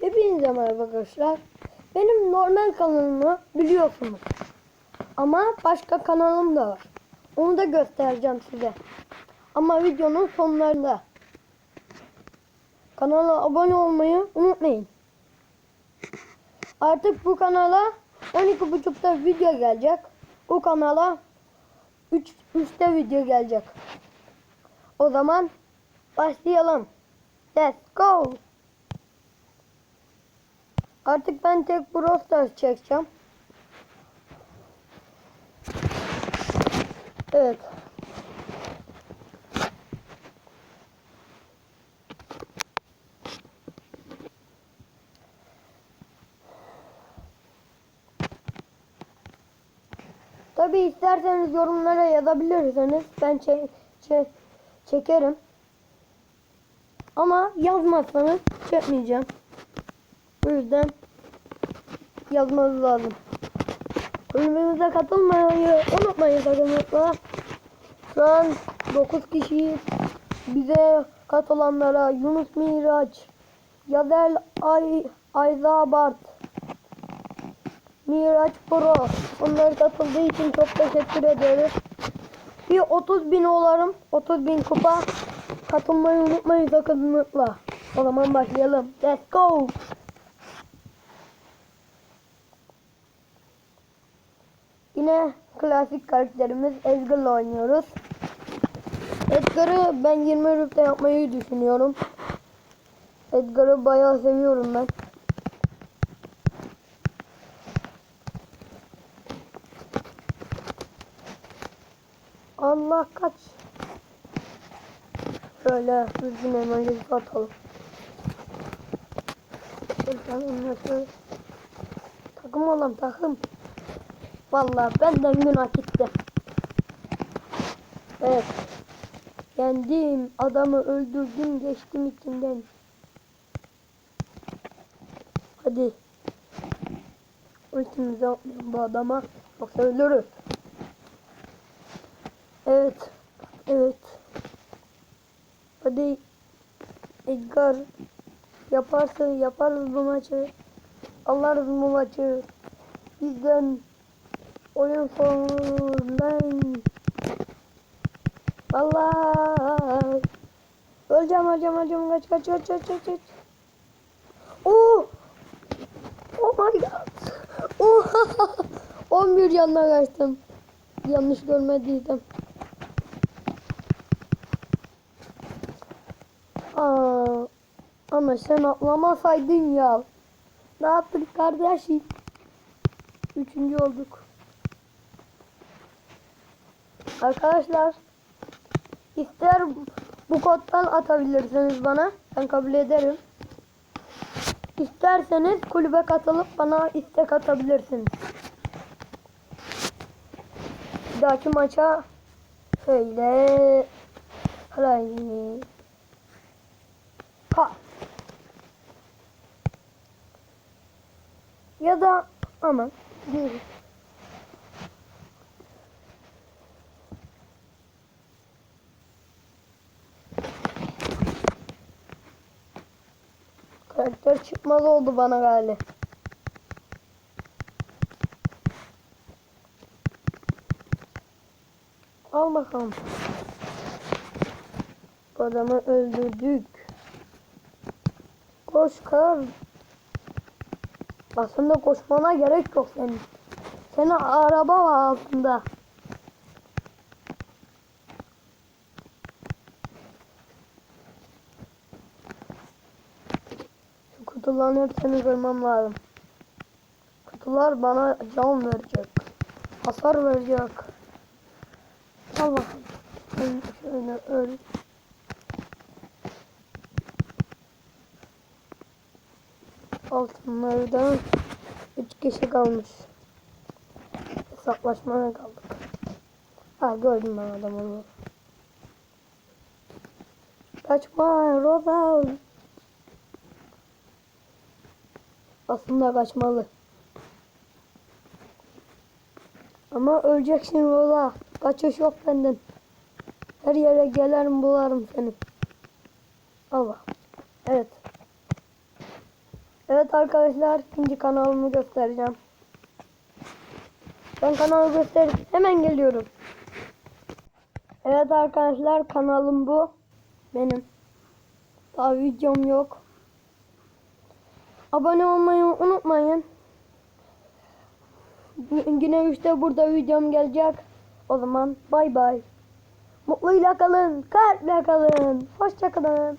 Hepinize merhaba arkadaşlar. Benim normal kanalımı biliyorsunuz. Ama başka kanalım da var. Onu da göstereceğim size. Ama videonun sonlarında. Kanala abone olmayı unutmayın. Artık bu kanala 12.30'da video gelecek. Bu kanala 3 3'te video gelecek. O zaman başlayalım. Let's go. Artık ben tek Brawl Stars çekeceğim. Evet. Tabi isterseniz yorumlara yazabilirsiniz. Ben çe çe çekerim. Ama yazmazsanız çekmeyeceğim. Bu yüzden yazmanız lazım. Kulübümüze katılmayı unutmayın sakınlıkla. Şu an 9 kişi bize katılanlara Yunus Miraç, Yazel Ay Ayza Bart, Miraç Pro onları katıldığı için çok teşekkür ederiz. Bir 30 bin olarım. 30 bin kupa. Katılmayı unutmayın sakınlıkla. O zaman başlayalım. Let's go. Yine klasik karakterimiz Edgar'la oynuyoruz. Edgar'ı ben 20 rüpte yapmayı düşünüyorum. Edgar'ı bayağı seviyorum ben. Allah kaç. Şöyle düzgün emoji atalım. Şuradan nasıl? Takım olalım takım. Vallahi benden günah gitti. Evet. Yendim. Adamı öldürdüm. Geçtim içinden. Hadi. Ultimizi atmayalım bu adama. Yoksa ölürüz. Evet. Evet. Hadi. Edgar. Yaparsın. Yaparız bu maçı. Alırız bu maçı. Bizden oyun sonundan Vallahi. Öleceğim öleceğim öleceğim. Kaç kaç kaç kaç kaç kaç. Oh! Oh my god. Oha 11 yanına kaçtım. Yanlış görmediydim Aa, ama sen atlamasaydın ya. Ne yaptık kardeşim? Üçüncü olduk. Arkadaşlar ister bu koddan atabilirsiniz bana. Ben kabul ederim. İsterseniz kulübe katılıp bana istek atabilirsiniz. Bir dahaki maça şöyle Haydi. Ha. Ya da aman değil. Karakter çıkmaz oldu bana galiba. Al bakalım. Bu Adamı öldürdük. Koş kar. Aslında koşmana gerek yok senin. Senin araba var altında. Şu kutuların hepsini kırmam lazım. Kutular bana can verecek. Hasar verecek. Al. Sen Şöyle öl. Altınlardan 3 kişi kalmış. Hesaplaşmaya kaldık. Ha gördüm ben adamı. Kaçma Roza. Aslında kaçmalı. Ama öleceksin Roza. Kaçış yok benden. Her yere gelirim bularım seni. Allah. Evet. Evet arkadaşlar ikinci kanalımı göstereceğim. Ben kanalı göster hemen geliyorum. Evet arkadaşlar kanalım bu. Benim. Daha videom yok. Abone olmayı unutmayın. Yine işte burada videom gelecek. O zaman bay bay. Mutluyla kalın, kalple kalın. Hoşça kalın.